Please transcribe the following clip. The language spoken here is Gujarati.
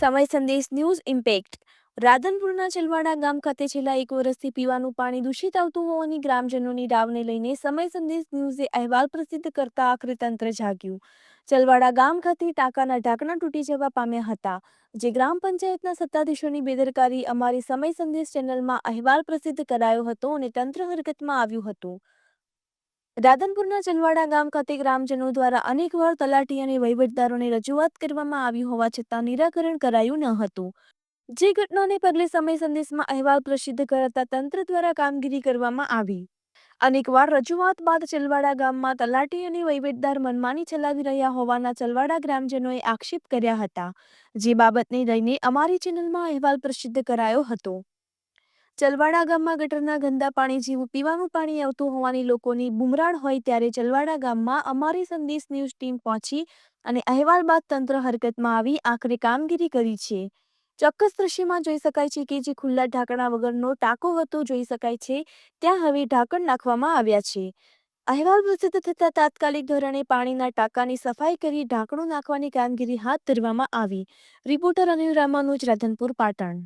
સમય સંદેશ ન્યૂઝ ઇમ્પેક્ટ. રાધનપુરના ચલવાડા ગામ ખાતે છેલ્લા એક વર્ષથી પીવાનું પાણી દૂષિત આવતું હોવાની ગ્રામજનોની રાવને લઈને સમય સંદેશ ન્યૂઝે અહેવાલ પ્રસિદ્ધ કરતા આખરે તંત્ર જાગ્યું. ચલવાડા ગામ ખાતે ટાંકાના ઢાંકણા તૂટી જવા પામ્યા હતા, જે ગ્રામ પંચાયતના સત્તાધીશોની બેદરકારી અમારી સમય સંદેશ ચેનલમાં અહેવાલ પ્રસિદ્ધ કરાયો હતો અને તંત્ર હરકતમાં આવ્યું હતું. રાધનપુરના ચલવાડા ગામ ખાતે ગ્રામજનો દ્વારા અનેકવાર તલાટી અને વહીવટદારોને રજૂઆત કરવામાં આવી હોવા છતાં નિરાકરણ કરાયું ન હતું. જે ઘટનાને પગલે સમય સંદેશમાં અહેવાલ પ્રસિદ્ધ કરાતા તંત્ર દ્વારા કામગીરી કરવામાં આવી. અનેકવાર રજૂઆત બાદ ચલવાડા ગામમાં તલાટી અને વહીવટદાર મનમાની ચલાવી રહ્યા હોવાના ચલવાડા ગ્રામજનોએ આક્ષેપ કર્યા હતા. જે બાબતને લઈને અમારી ચેનલમાં અહેવાલ પ્રસિદ્ધ કરાયો હતો. ચલવાડા ગામમાં ગટરના ગંદા પાણી જેવું પીવાનું પાણી આવતું હોવાની લોકોની બુમરાણ હોય ત્યારે ચલવાડા ગામમાં અમારી સંદેશ ન્યૂઝ ટીમ પહોંચી અને અહેવાલ બાદ તંત્ર હરકતમાં આવી, આખરે કામગીરી કરી છે. ચોક્કસ દ્રશ્યમાં જોઈ શકાય છે કે જે ખુલ્લા ઢાંકણા વગરનો ટાંકો હતો, જોઈ શકાય છે ત્યાં હવે ઢાંકણ નાખવામાં આવ્યા છે. અહેવાલ પ્રસિદ્ધ થતાં તાત્કાલિક ધોરણે પાણીના ટાંકાની સફાઈ કરી ઢાંકણું નાખવાની કામગીરી હાથ ધરવામાં આવી. રિપોર્ટર અનિલ રામાનુજ, રાધનપુર, પાટણ.